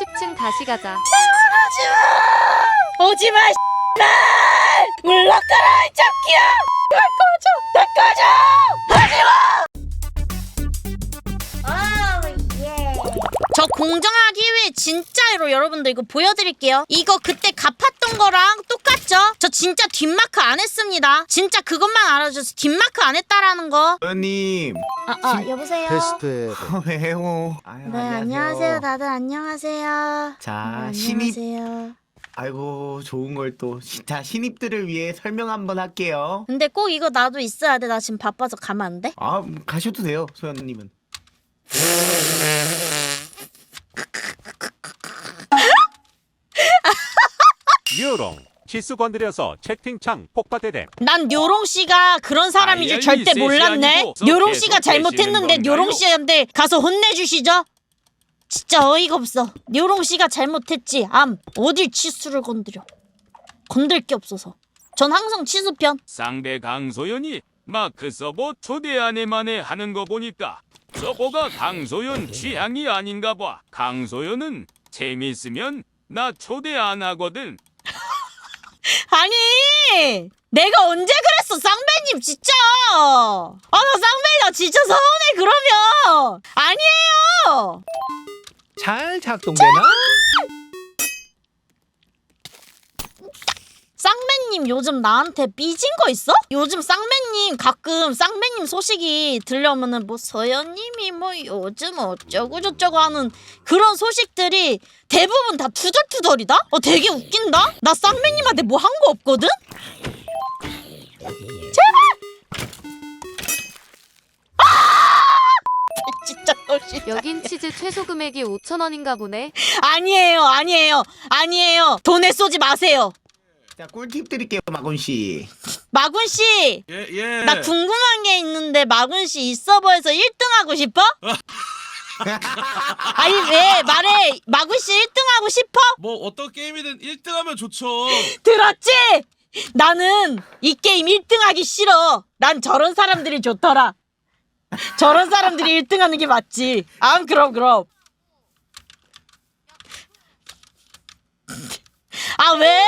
10층 다시 가자. 오지마 씨발! 물러가라 이 잡기야! 나 꺼져! 나 꺼져 저 공정하기 위해 진짜로 여러분들 이거 보여드릴게요. 이거 그때 갚았던 거랑 똑같죠? 저 진짜 뒷마크 안 했습니다. 진짜 그것만 알아주세요. 뒷마크 안 했다라는 거. 의원님. 아, 아 여보세요? 테스트 왜요? 아유, 네 안녕하세요. 다들 안녕하세요. 자 네, 신입. 안녕하세요. 아이고 좋은 걸 또. 자 신입들을 위해 설명 한번 할게요. 근데 꼭 이거 나도 있어야 돼. 나 지금 바빠서 가면 안 돼? 아 음, 가셔도 돼요 소연님은. 유롱 치수 건드려서 채팅창 폭파되됨 난 요롱 씨가 그런 사람인 줄 아이, 절대 셋이 몰랐네. 아니고 요롱 계속 씨가 잘못했는데 계시는 요롱 건가요? 씨한테 가서 혼내주시죠. 진짜 어이가 없어. 요롱 씨가 잘못했지. 암 어딜 치수를 건드려. 건들 게 없어서. 전 항상 치수 편. 상대 강소연이 마크 서버 초대 안에만에 하는 거 보니까 서버가 강소연 취향이 아닌가 봐. 강소연은 재밌으면 나 초대 안 하거든. 아니 내가 언제 그랬어 쌍배님 진짜. 아 나 쌍배야 진짜 서운해 그러면. 아니에요. 잘 작동되나? 쌍배님 요즘 나한테 삐진 거 있어? 요즘 쌍배님 가끔 쌍배님 소식이 들려오면은 뭐 서연님이 뭐 요즘 어쩌고 저쩌고 하는 그런 소식들이 대부분 다 투덜투덜이다? 어 되게 웃긴다? 나 쌍배님한테 뭐 한 거 없거든? 제발! 아! 진짜 너시 여긴 치즈 최소 금액이 5천 원인가 보네. 아니에요 아니에요 아니에요 돈에 쏘지 마세요 자 꿀팁 드릴게요 마곤 씨. 마군 씨 예, 예. 나 궁금한 게 있는데 마군 씨 이 서버에서 1등 하고 싶어? 아니 왜 말해 마군 씨 1등 하고 싶어? 뭐 어떤 게임이든 1등 하면 좋죠. 들었지? 나는 이 게임 1등 하기 싫어. 난 저런 사람들이 좋더라. 저런 사람들이 1등 하는 게 맞지. 아 그럼 그럼. 아 왜?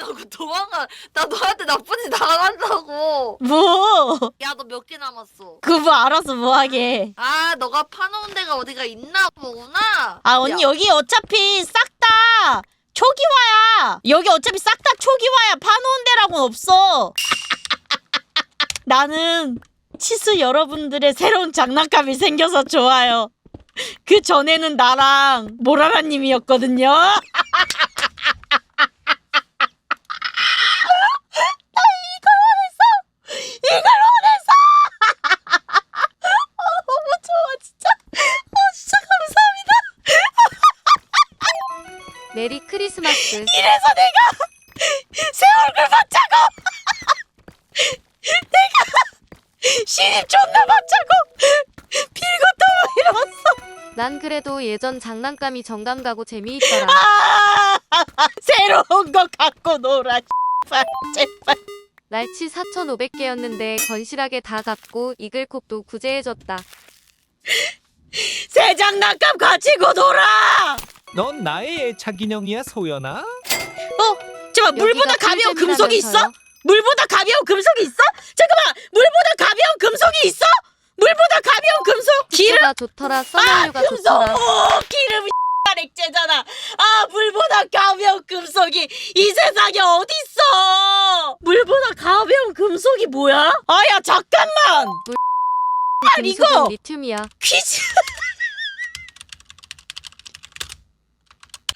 안 하고 도망가. 나 너한테 나쁜 짓 당한다고. 뭐? 야, 너 몇 개 남았어? 그거 뭐 알아서 뭐 하게. 아, 너가 파놓은 데가 어디가 있나 보구나. 아 언니 야, 여기 어차피 싹 다 초기화야. 여기 어차피 싹 다 초기화야. 파놓은 데라고는 없어. 나는 치수 여러분들의 새로운 장난감이 생겨서 좋아요. 그 전에는 나랑 모라라님이었거든요. 메리 크리스마스. 이래서 내가 새 얼굴 받자고 내가 신입 존나 받자고 빌고 또 이러었어 난 그래도 예전 장난감이 정감 가고 재미있더라. 아 새로운 거 갖고 놀아 제발 제발 날치 4,500개였는데 건실하게 다 갖고 이글콕도 구제해줬다. 새 장난감 가지고 놀아 넌 나의 애착 인형이야 소연아? 어 잠깐 물보다 가벼운. 금속이 있어? 물보다 가벼운 금속이 있어? 잠깐만 물보다 가벼운 금속이 있어? 물보다 가벼운 금속 기름 좋더라. 아, 금속! 좋더라. 오, 기름 액체잖아. 아, 물보다 가벼운 금속이 이 세상에 어딨어? 물보다 가벼운 금속이 뭐야? 아, 야, 잠깐만. 아, 이거! 금속은 리튬이야. 퀴즈.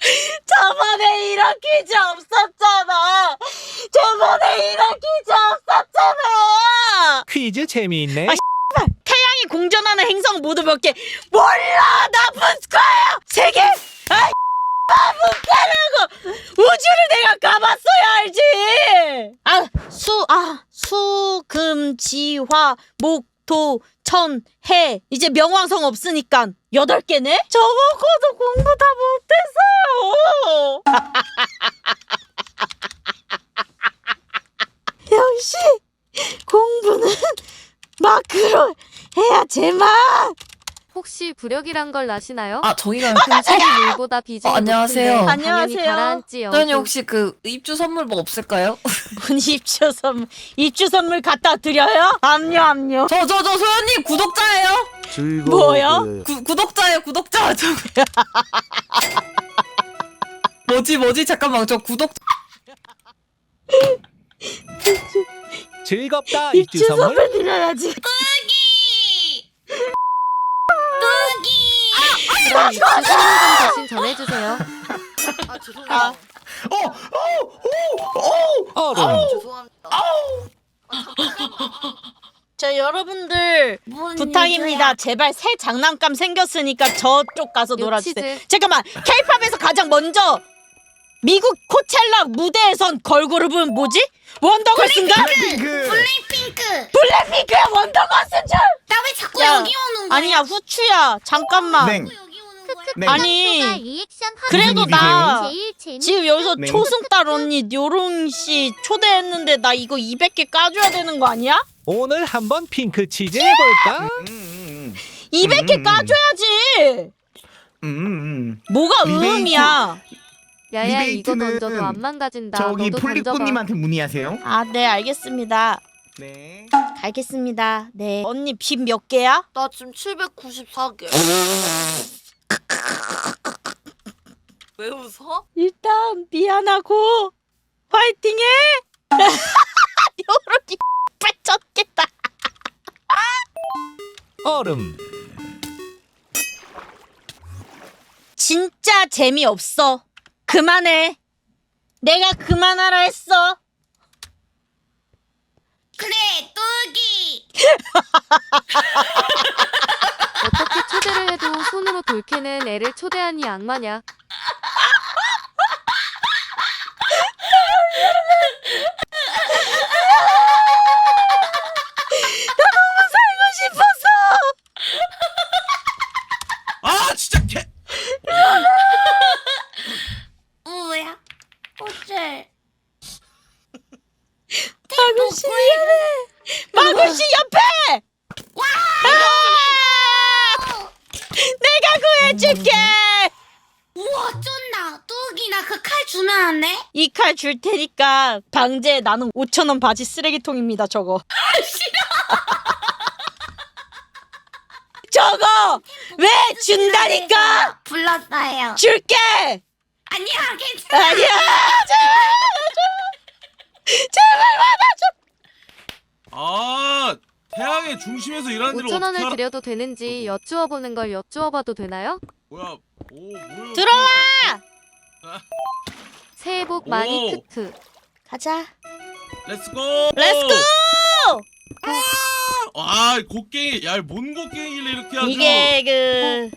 저번에 이런 퀴즈 없었잖아. 저번에 이런 퀴즈 없었잖아. 퀴즈 재미있네. 아, 태양이 공전하는 행성 모두 몇 개? 몰라 나쁜 스쿼야 세 개? 나쁜 스쿼라고 우주를 내가 가봤어야 알지 아 수 아 수 금 지 화 목토 천 해. 이제 명왕성 없으니까 여덟 개네? 저거고도 공부 다 못했어요. 역시 공부는 마크로 해야 제맛 혹시 부력이란 걸 아시나요? 아 저희가 금실이 물보다 비중이 어, 안녕하세요. 높은데 당연히 안녕하세요. 가라앉지요. 소연이 혹시 그 입주 선물 뭐 없을까요? 문 입주 선물 입주 선물 갖다 드려요? 압류 압류. 저 저 저 소연님 구독자예요. 뭐야? 구, 구독자예요 구독자 저 뭐지 뭐지 잠깐만 저 구독 즐겁다 입주 입주 선물. 선물 드려야지. 선물 좀 대신 전해주세요. 아 죄송합니다 어, 어, 어, 어. 얼음. 죄송합니다 저 여러분들 부탁입니다. 제발 새 장난감 생겼으니까 저쪽 가서 놀아주세요. 치즈. 잠깐만. 케이팝에서 가장 먼저 미국 코첼라 무대에선 걸그룹은 뭐지? 원더걸스인가? 블랙핑크. 블랙핑크야 원더걸스인 줄. 나 왜 자꾸 야, 여기 오는 거야? 아니야 후추야. 잠깐만. 냉. 거야? 네. 아니 리액션 그래도 나 제일 재밌. 지금 여기서 네. 초승달 언니 요롱 씨 초대했는데 나 이거 200개 까줘야 되는 거 아니야? 오늘 한번 핑크 치즈 해볼까? 음, 음, 200개 음. 까줘야지. 음, 음. 뭐가 리베이트. 음이야? 야야 이거 리베이트는 던져도 안 망가진다. 저기 너도 던져봐. 폴리꾸님한테 문의하세요. 아, 네, 알겠습니다. 네. 알겠습니다. 네. 언니 빚 몇 개야? 나 지금 794개 왜 웃어? 일단 미안하고 화이팅해. 요렇게 빠졌겠다. 얼음. 진짜 재미없어. 그만해. 내가 그만하라 했어. 그래 뚜기. 어떻게 초대를 해도 손으로 돌캐는 애를 초대하니 악마냐? 싶었어. 아 진짜 개. 뭐야? 어째? 마구 씨 미안해. 마구 씨 옆에. 아! 내가 구해줄게. 우와 쩐다. 뚜기 나 그 칼 주면 안 칼줄 테니까 방제 나는 5천 원 바지 쓰레기통입니다. 저거. 저거 왜 준다니까? 불렀어요. 줄게. 아니야 괜찮아. 아니야. 제발. 제발 받아줘. 아 태양의 중심에서 일하는 일을 5천 어떻게 원을 알아? 드려도 되는지 여쭈어 보는 걸 여쭈어 봐도 되나요? 뭐야? 오 뭐야? 들어와. 새해 복 많이 오. 크크. 가자. 렛츠고. 렛츠고. 아 곡괭이 야 뭔 곡괭이길래 이렇게 하죠? 이게 그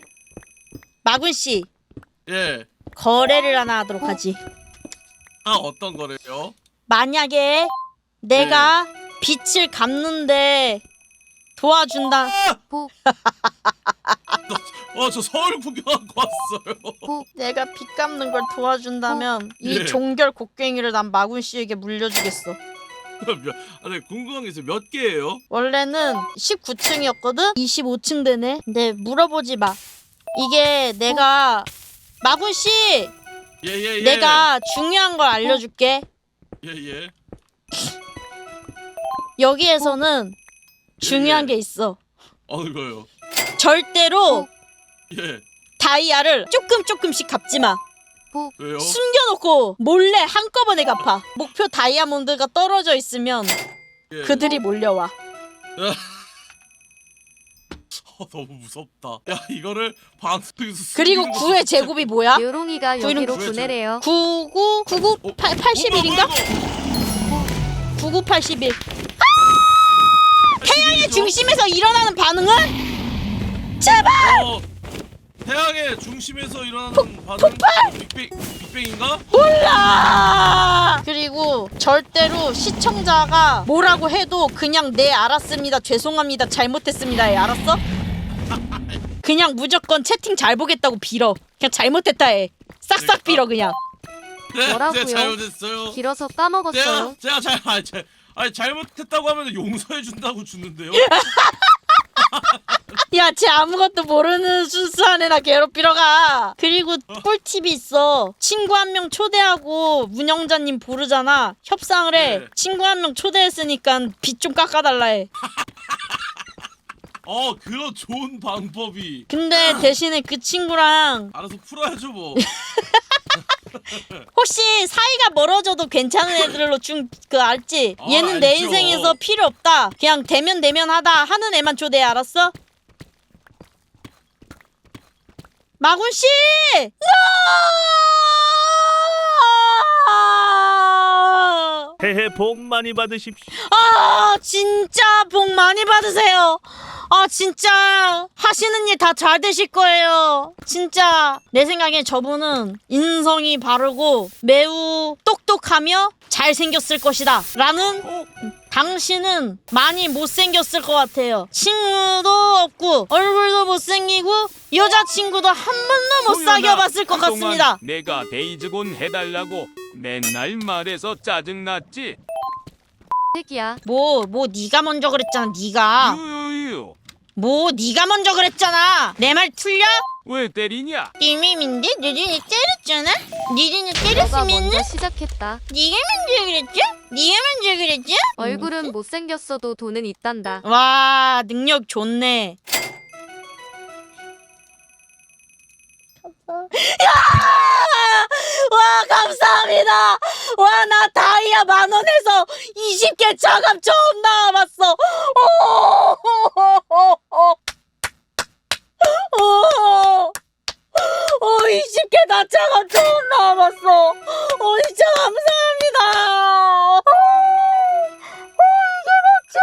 마군 씨 예. 거래를 하나 하도록 하지. 아 어떤 거래요? 만약에 내가 빚을 갚는데 도와준다. 복, 어저 서울 구경하고 왔어요. 복. 내가 빚 갚는 걸 도와준다면 이 예. 종결 곡괭이를 난 마군 씨에게 물려주겠어. 몇, 아니 궁금한 게 있어요. 몇 개예요? 원래는 19층이었거든? 25층 되네? 근데 물어보지 마. 이게 내가 마군 씨 예예 예. 내가 중요한 걸 알려줄게. 예예. 여기에서는 중요한 예. 게 있어. 어 이거요. 절대로 예. 다이아를 조금 조금씩 갚지 마. 왜요? 숨겨놓고 몰래 한꺼번에 갚아. 목표 다이아몬드가 떨어져 있으면 예. 그들이 몰려와. 어, 너무 무섭다. 야 이거를 방송에서 그리고 숨기는 거 구의 진짜- 제곱이 뭐야? 요롱이가 구이는 여기로 구해줘. 보내래요. 99, 99, 어, 8, 81인가? 뭐야, 뭐야, 99, 81. 이거? 태양의 중심에서 일어나는 반응은? 제발! 어, 태양의 중심에서 일어나는 반응 빅뱅 빅뱅인가? 몰라! 그리고 절대로 시청자가 뭐라고 해도 그냥 네 알았습니다 죄송합니다 잘못했습니다 해 알았어? 그냥 무조건 채팅 잘 보겠다고 빌어 그냥 잘못했다 해 싹싹 빌어 그냥 네, 뭐라고요? 제가 잘못했어요. 길어서 까먹었어요. 제가 제가 잘 아니, 잘- 아니 잘못했다고 하면 용서해 준다고 주는데요. 야, 쟤 아무것도 모르는 순수한 애나 괴롭히러 가. 그리고 꿀팁이 있어. 친구 한 명 초대하고 운영자님 부르잖아. 협상을 해. 네. 친구 한 명 초대했으니까 빚 좀 깎아달라 해. 어 그런 좋은 방법이 근데 대신에 그 친구랑 알아서 풀어야죠 뭐. 혹시 사이가 멀어져도 괜찮은 애들로 준그 알지? 아, 얘는 내 알죠. 인생에서 필요 없다. 그냥 대면 대면 하다 하는 애만 초대해 알았어? 마군 씨! 아! 새해 복 많이 받으십시오. 아 진짜 복 많이 받으세요. 아 진짜 하시는 일 다 잘 되실 거예요. 진짜 내 생각에 저분은 인성이 바르고 매우 똑똑하며 잘생겼을 것이다. 라는 당신은 많이 못생겼을 것 같아요. 친구도 없고 얼굴도 못생기고 여자친구도 한 번도 못 소연아, 사귀어봤을 것 그동안 같습니다. 내가 데이즈곤 해달라고 맨날 말해서 짜증났지. 핵이야. 뭐 뭐 네가 먼저 그랬잖아. 네가 유유유. 뭐 네가 먼저 그랬잖아. 내 말 틀려? 왜 때리냐? 이미민데 니린이 때렸잖아? 니린이 너가 때렸으면은 먼저 시작했다. 네가 먼저 그랬죠? 네가 먼저 그랬죠? 얼굴은 못생겼어도 돈은 있단다. 와 능력 좋네. 야! 와 감사합니다. 와 나 다이아 만 원에서 20개 차감 처음 나와봤어. 오, 오, 오, 20개 다 차감 처음 나와봤어. 어 진짜 감사합니다. 어 이게 맞지?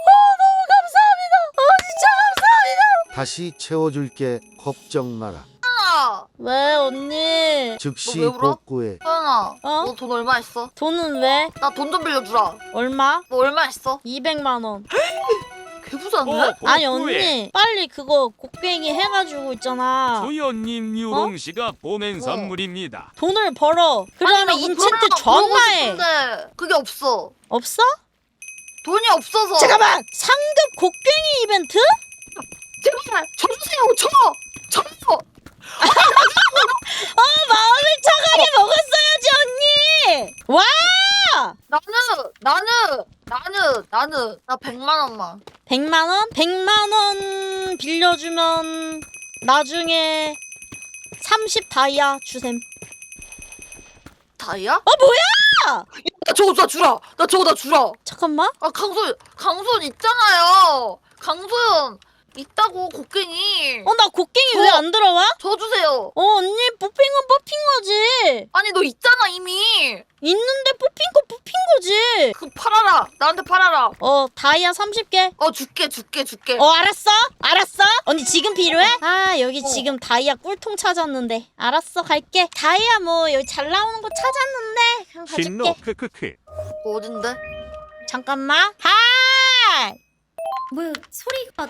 어 너무 감사합니다. 어 진짜 감사합니다. 다시 채워줄게 걱정 마라 소연아, 왜 언니? 즉시 왜 울어? 복구해 소연아, 어? 너 돈 얼마 있어? 돈은 왜? 나 돈 좀 빌려주라. 얼마? 너 얼마 있어? 200만 원. 개부자네? 어, 아니. 언니 빨리 그거 곡괭이 해가지고 있잖아. 소연님 어? 유롱 씨가 보낸 선물입니다. 돈을 벌어. 아니, 그러면 나뭐 인챈트 전화해. 그게 없어. 없어? 돈이 없어서. 잠깐만. 상급 곡괭이 이벤트? 제발 쳐주세요. 쳐. 쳐. 어 마음을 차가게 먹었어야지 언니. 와. 나는 나는 나는 나는 나 100만 원만. 100만 원? 100만 원 빌려주면 나중에 30 다이아 주셈. 다이야? 어 뭐야? 나 저거 나 주라. 나 저거 나 주라. 잠깐만. 아 강소연 강소연 있잖아요. 강소연 있다고 곡괭이. 어 나 곡괭이 저- 왜 안 들어와? 저 주세요. 어 언니 뽑힌 건 뽑힌 거지. 아니 너 있잖아 이미. 있는데 뽑힌 거 뽑힌 거지. 그 팔아라. 나한테 팔아라. 어 다이아 30개. 어 줄게 줄게 줄게. 어 알았어 알았어. 언니 지금 필요해? 아 여기 어. 지금 다이아 꿀통 찾았는데. 알았어 갈게. 다이아 뭐 여기 잘 나오는 거 찾았는데 그냥 신노 가줄게. 크크크. 뭐 어딘데? 잠깐만. 하이. 뭐야 소리가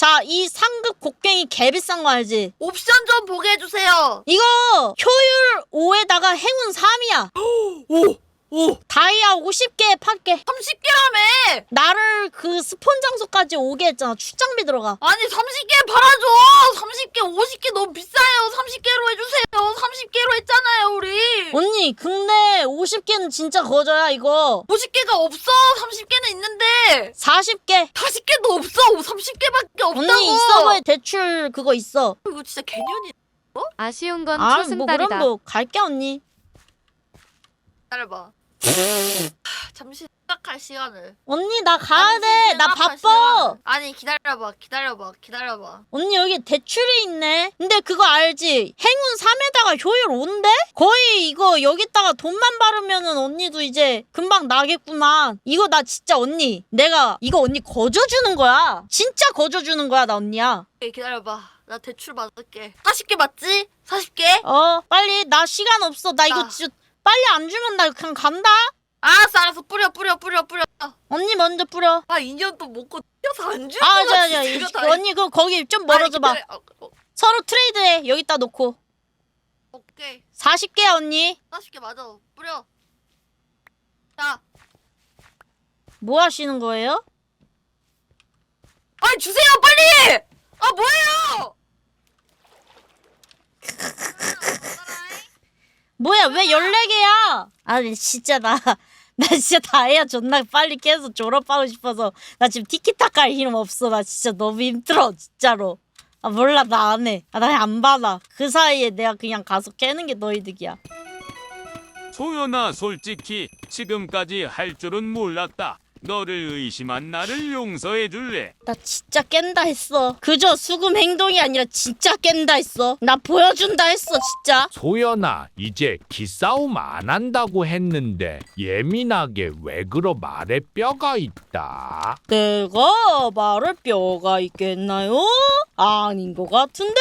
자, 이 상급 곡괭이 개 비싼 거 알지? 옵션 좀 보게 해주세요. 이거 효율 5에다가 행운 3이야. 오 오. 다이아 50개 팔게. 30개라며. 나를 그 스폰 장소까지 오게 했잖아. 출장비 들어가. 아니 30개 팔아줘. 30개 50개 너무 비싸요. 30개로 해주세요. 30개로 했잖아요 우리. 언니, 근데 50개는 진짜 거저야, 이거. 50개가 없어. 30개는 있는데 40개. 40개도 없어. 30개밖에 없다고. 언니, 이 서버에 대출 그거 있어. 이거 진짜 개년이. 아쉬운 건 아, 뭐 초승달이다. 그럼 뭐 갈게, 언니. 기다려봐. 잠시 생각할 시간을. 언니, 나 가야 잠시 돼. 나 생각할 바빠. 시간을. 아니 기다려봐. 기다려봐. 기다려봐. 언니 여기 대출이 있네. 근데 그거 알지? 행운 3에다가 효율 5인데? 거의 이거 여기다가 돈만 바르면은 언니도 이제 금방 나겠구만. 이거 나 진짜 언니. 내가 이거 언니 거저 주는 거야. 진짜 거저 주는 거야, 나 언니야. 오케이, 기다려봐. 나 대출 받을게. 40개 맞지? 40개? 어, 빨리 나 시간 없어. 나 이거 나. 진짜 빨리 안 주면 나 그냥 간다. 알았어, 알았어. 뿌려, 뿌려, 뿌려, 뿌려. 언니 먼저 뿌려. 아, 2년 또 먹고 뛰어서 안 줄. 아, 자, 진짜. 이- 언니 그 거기 좀 멀어져 봐. 어, 어, 서로 트레이드해. 여기다 놓고. 오케이. 40개야, 언니. 40개 맞아. 뿌려. 자, 뭐 하시는 거예요? 아니 주세요 빨리! 아 뭐예요? 뭐야 왜 14개야? 아니 진짜 나 나 진짜 다이아 존나 빨리 깨서 졸업하고 싶어서 나 지금 티키타카 할 힘 없어. 나 진짜 너무 힘들어 진짜로. 아 몰라 나 안 해. 아, 나 안 받아. 그 사이에 내가 그냥 가서 깨는 게너 이득이야. 소연아 솔직히 지금까지 할 줄은 몰랐다. 너를 의심한 나를 용서해 줄래? 나 진짜 깬다 했어 그저 수금 행동이 아니라 진짜 깬다 했어 나 보여준다 했어 진짜 소연아, 이제 기싸움 안 한다고 했는데 예민하게 왜 그러 말에 뼈가 있다. 내가 말할 뼈가 있겠나요? 아닌 것 같은데요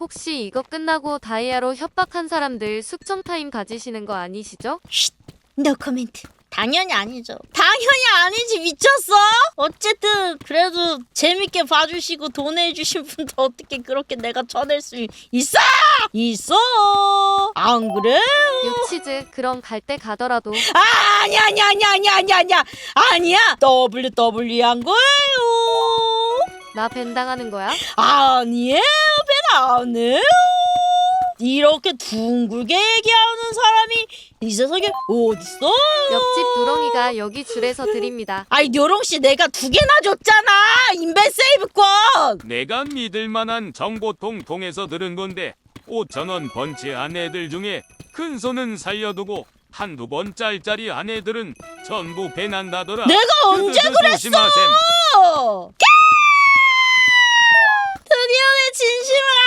혹시 이거 끝나고 다이아로 협박한 사람들 숙청 타임 가지시는 거 아니시죠? 노 코멘트. 당연히 아니죠. 당연히 아니지 미쳤어? 어쨌든 그래도 재밌게 봐주시고 돈해주신 분들 어떻게 그렇게 내가 쳐낼 수 있어? 있어. 안 그래? 유치즈 그럼 갈 때 가더라도 아, 아니야 아니야 아니야 아니야 아니야 아니야 아니야 WW 한 거예요. 나 벤당하는 거야? 아니에요 배안 해요. 이렇게 둥글게 얘기하는 사람이 이 세상에 어딨어? 옆집 누렁이가 여기 줄에서 드립니다. 아이 요롱 씨 내가 두 개나 줬잖아 인벤세이브권 내가 믿을 만한 정보통 통해서 들은 건데 5천 원 번치한 애들 중에 큰 손은 살려두고 한두 번 짤짤이 한 애들은 전부 배난다더라. 내가 언제 그랬어? 조심하셈. 드디어 내 진심을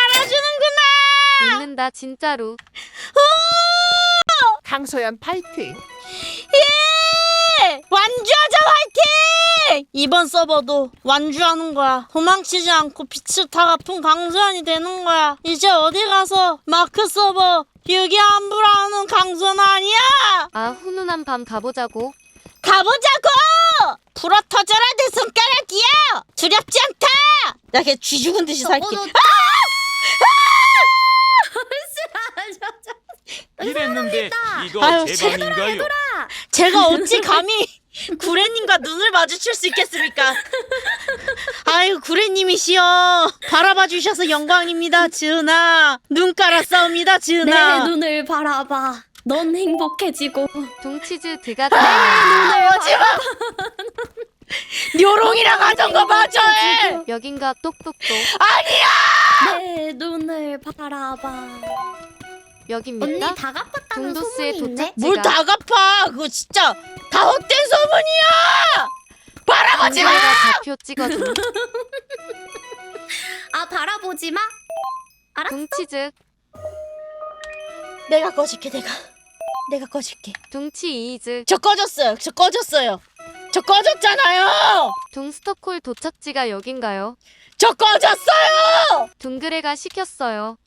믿는다 진짜로. 강소연 파이팅! 예 완주하자 화이팅 이번 서버도 완주하는 거야 도망치지 않고 빛을 다 갚은 강소연이 되는 거야 이제 어디 가서 마크 서버 유기 함부라는 강소연 아니야 아 훈훈한 밤 가보자고. 가보자고! 불어 터져라 내 손가락이야! 두렵지 않다! 나 그냥 쥐 죽은 듯이 살게. 저거도- 이랬는데 이거 아유, 제 방인가요? 제가 어찌 감히 구레님과 눈을 마주칠 수 있겠습니까? 아유 구레님이시여. 바라봐 주셔서 영광입니다 지은아. 눈 깔았사옵니다 내 지은아. 눈을 바라봐. 넌 행복해지고. 동치즈 드가 아, 오지마 요롱이랑 하던 거 마저 해. 여긴가 똑똑똑. 내 눈을 바라봐. 언니 다 갚았다는 동도스의 소문이 있네. 도착지가 뭘다 갚아 그거 진짜 다 헛된 소문이야 바라보지 마 좌표 찍어줘. 아 바라보지 마. 알았어. 동치즈 내가 꺼질게 내가 내가 꺼질게 동치 이즈 저 꺼졌어요 저 꺼졌어요 저 꺼졌잖아요 동스톱콜 도착지가 여긴가요? 저 꺼졌어요 둥그레가 시켰어요.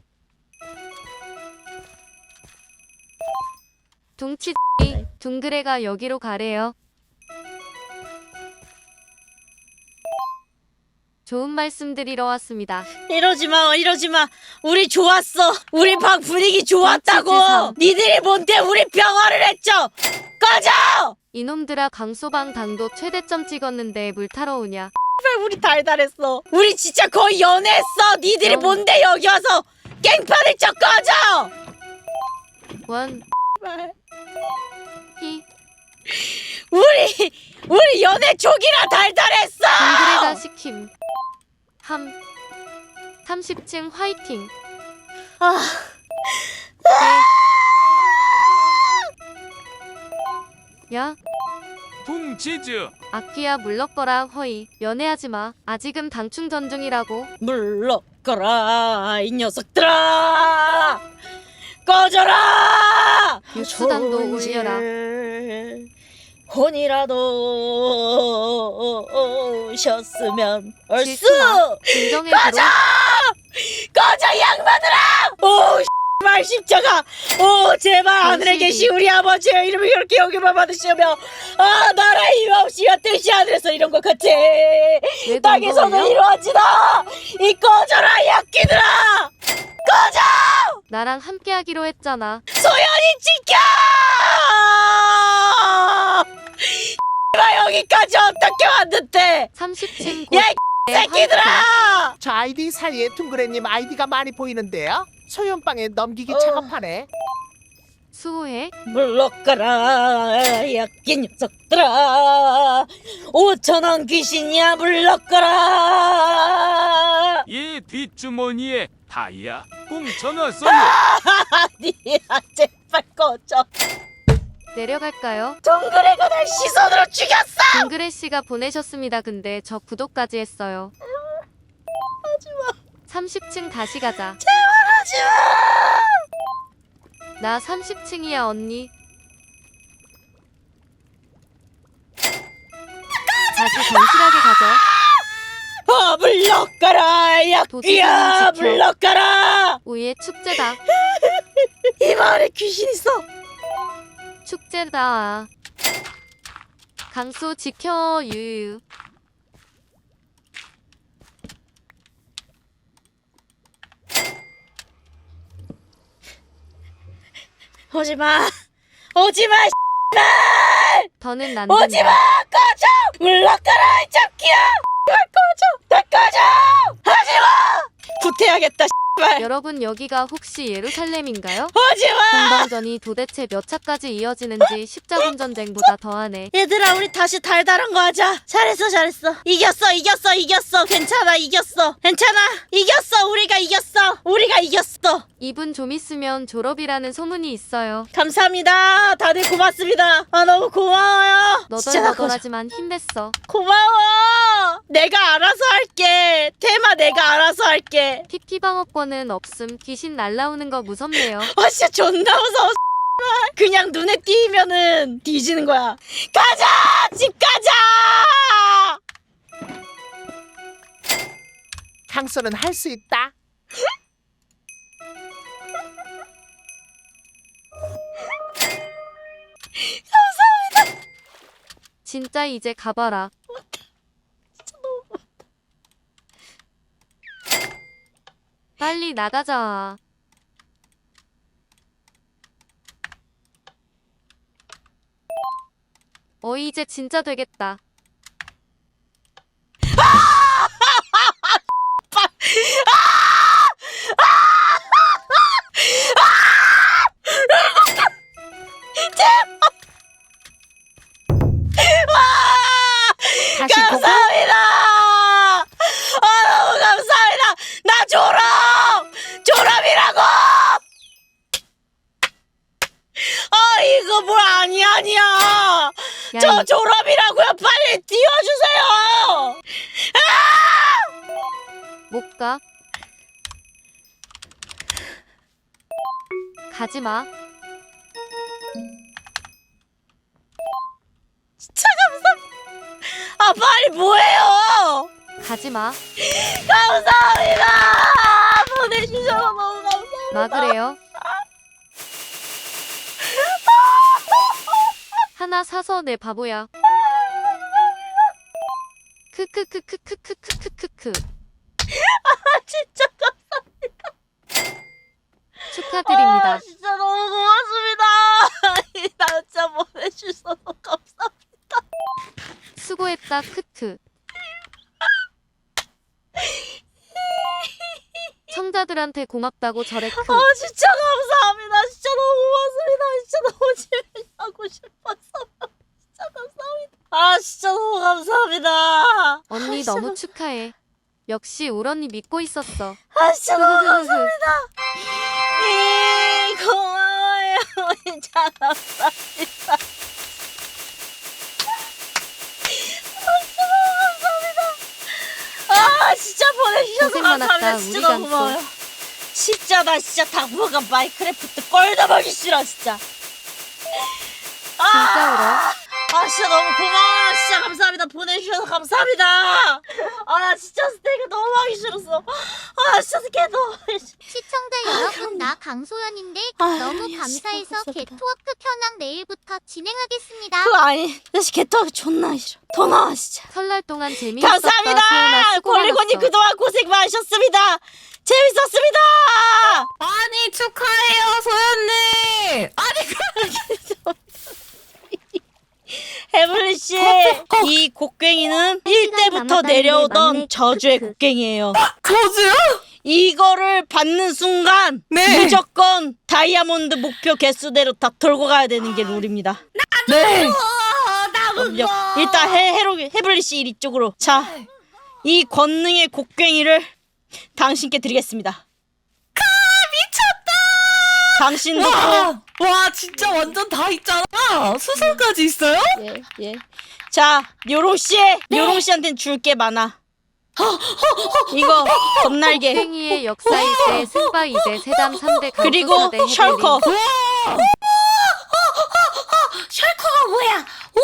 동치 둥그레가 여기로 가래요. 좋은 말씀 드리러 왔습니다. 이러지 마, 이러지 마. 우리 좋았어. 우리 방 분위기 좋았다고. 니들이 뭔데 우리 병화를 했죠? 꺼져! 이놈들아 강소방 당도 최대점 찍었는데 물 타러 오냐? 왜 우리 달달했어? 우리 진짜 거의 연애했어. 니들이 영. 뭔데 여기 와서 깽판을 쳐 꺼져! 원 히. 우리 우리 연애 초기라 달달했어. 둥그레가 시킴. 함. 30층 화이팅. 아, 네. 야, 둥치즈 아키야 물러거라 허이. 연애하지 마. 아직은 당충 전 중이라고. 물러거라 이 녀석들아. 꺼져라. 유추단도 올려라. 혼이라도 오셨으면 얼쑤. 진정해. 꺼져 이 양반들아 오말 십자가 오 제발 하늘에. 계시 우리 아버지의 이름을 그렇게 여기만 받으시며 아 나라 임하옵시며 뜻이 하늘에서 이런 것 같이 왜 땅에서는? 이루어지다 이 꺼져라 이 악기들아 꺼져 나랑 함께 하기로 했잖아. 소연이 지켜 마 여기까지 어떻게 왔는데 30층 야, 이 새끼들아 저 아이디 사이에 둥그레님 아이디가 많이 보이는데요. 소연방에 넘기기 어. 작업하네. 수호해 물러가라 약긴 녀석들아 5천원 귀신이야 물러가라 얘 뒷주머니에 다이아 꽁쳐놨어요. 아니야 제발 꺼져 내려갈까요? 동그레가 날 시선으로 죽였어 동그레 씨가 보내셨습니다. 근데 저 구독까지 했어요. 하지마. 30층 다시 가자. 하지마 나 30층이야 언니. 다시 건실하게 가자. 아 물러가라 지켜. 물러가라 우리의 축제다. 이 마을에 귀신 있어 축제다. 강수 지켜 유유. 오지마 오지마 더는 난 오지마. 꺼져 물러가라 이 잡기야 날 꺼져 날 꺼져 하지마! 구태야겠다 여러분 여기가 혹시 예루살렘인가요? 오지마! 공방전이 도대체 몇 차까지 이어지는지 십자군 전쟁보다 더하네. 얘들아 우리 다시 달달한 거 하자. 잘했어 잘했어. 이겼어 이겼어 이겼어. 괜찮아 이겼어. 괜찮아. 이겼어 우리가 이겼어. 우리가 이겼어. 이분 좀 있으면 졸업이라는 소문이 있어요. 감사합니다. 다들 고맙습니다. 아 너무 고마워요. 진짜 나 고마- 너덜너덜하지만 힘냈어. 고마워. 내가 알아서 할게. 테마 내가 알아서 할게. PP 방어권 은 없음. 귀신 날라오는 거 무섭네요. 아 진짜 존나 무서워 그냥 눈에 띄면은 뒤지는 거야 가자 집 가자 강수는 할 수 있다. 진짜 이제 가봐라. 빨리 나가자. 어 이제 진짜 되겠다. 다시 고고. 아뭘 아니 아니야 야, 저 이- 졸업이라고요 빨리 띄워주세요 못 가. 가지 마. 아 빨리 뭐해요 가지 마. 감사합니다 보내주셔서 너무 감사합니다 막으래요. 하나 사서 내 바보야. 크크크크크크크크크크. 진짜 축하드립니다. 아, 진짜 너무 고맙습니다 나 진짜 보내주셔서 감사합니다 수고했다 크크. 청자들한테 고맙다고 저래 크. 아 진짜 감사합니다. 진짜 너무 고맙습니다. 진짜 너무 집에 가고 싶었어요. 아 진짜 너무 감사합니다. 언니 진짜 너무 축하해. 역시 울 언니 믿고 있었어. 아 진짜 너무. 감사합니다. 예, 고마워요. 진짜 감사합니다. 아 진짜 너무 감사합니다. 아 진짜 보내주셔서 고생 많았다, 감사합니다. 진짜 우리 너무. 고마워요. 진짜 나 진짜 당분간 마이크래프트 꼴도 보기 싫어 진짜. 진짜 울어. 아 진짜 너무 고마워요 진짜 감사합니다 보내주셔서 감사합니다 아 나 진짜 스테이크 너무 하기 싫었어 아 진짜 개너 시청자 여러분 나 강소연인데 아유, 너무 야, 감사해서 진짜 감사합니다. 개토워크 현황 내일부터 진행하겠습니다. 그거 아니 나 진짜 개떡 존나 싫어 더 나와 진짜 설날 동안 재미있었다. 소연아 감사합니다 수고 많았어. 그동안 고생 많으셨습니다 재밌었습니다 아니 축하해요 소연님. 아니 해블리 씨, 이 곡괭이는 일대부터 내려오던 저주의 곡괭이에요. 저주요? 이거를 받는 순간 네. 무조건 다이아몬드 목표 개수대로 다 돌고 가야 되는 게 룰입니다. 네. 어, 그럼요. 거. 일단 해 해로 해블리 씨 이쪽으로. 자, 이 권능의 곡괭이를 당신께 드리겠습니다. 미쳤다. 당신도 또 와, 와 진짜 완전 다 있잖아. 수술까지 있어요? 예, 예. 자, 요롱 씨, 요롱 씨한테는 줄게 많아. 이거 겁날개 팽이의 역사 1대 승바 2대 세담 3대 그리고 강투 4대 셜커. 셜커가 뭐야? 오!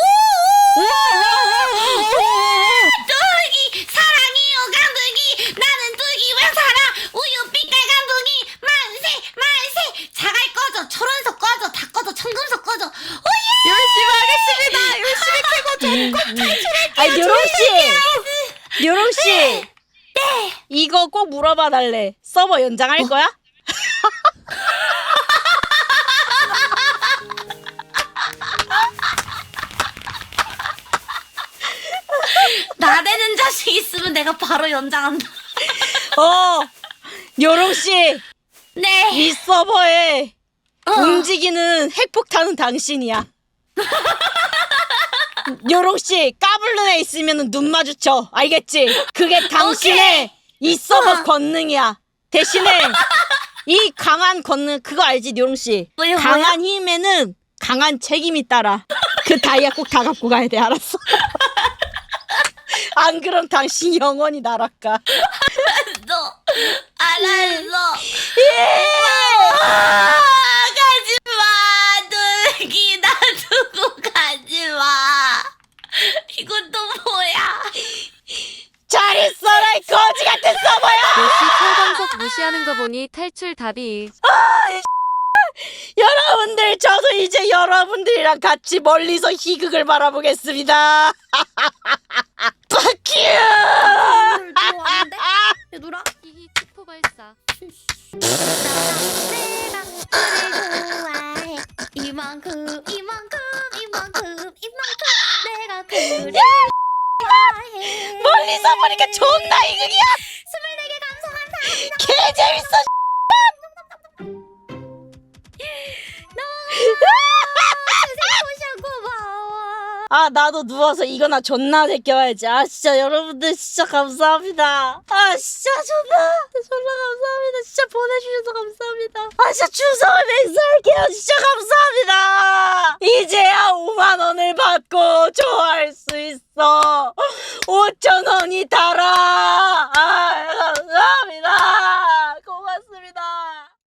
뚜기 사랑이요 감독이 나는 뚜기 왜 살아? 우유 빛깔 감독이 만세 만세 자갈 꺼져 철원석 꺼져 다 꺼져 청금석 꺼져 오예! 열심히 하겠습니다. 열심히 캐고 아, 요롱 씨. 요롱 씨. 이거 꼭 물어봐 달래. 서버 연장할 거야? 나대는 자식 있으면 내가 바로 연장한다. 어. 요롱 씨, 네. 이 서버에 움직이는 핵폭탄은 당신이야. 요롱 씨, 까불는 애 있으면 눈 마주쳐. 알겠지? 그게 당신의 이 서버 권능이야. 대신에 이 강한 권능 그거 알지, 요롱 씨? 뭐요, 강한 힘에는 강한 책임이 따라. 그 다이아 꼭 다 갖고 가야 돼, 알았어? 안 그럼 당신 영원히 날아가. 너 알았어. 예! 아, 가지 마, 뚜기 나 두고 가지 마. 이건 또 뭐야? 잘 있어라, 이 거지 같은 서버야! 역시 철광석 무시하는 거 보니 탈출 답이 여러분들, 저도 이제 여러분들이랑 같이 멀리서 희극을 바라보겠습니다. 존 나도 누워서 이거나 존나 제껴야지. 아, 진짜 여러분들 진짜 감사합니다. 아, 진짜 존나, 존나 감사합니다. 진짜 보내주셔서 감사합니다. 아, 진짜 추석을 맹세할게요. 진짜 감사합니다. 이제야 5만 원을 받고 좋아할 수 있어. 5천 원이 달아. 아, 감사합니다. 고맙습니다.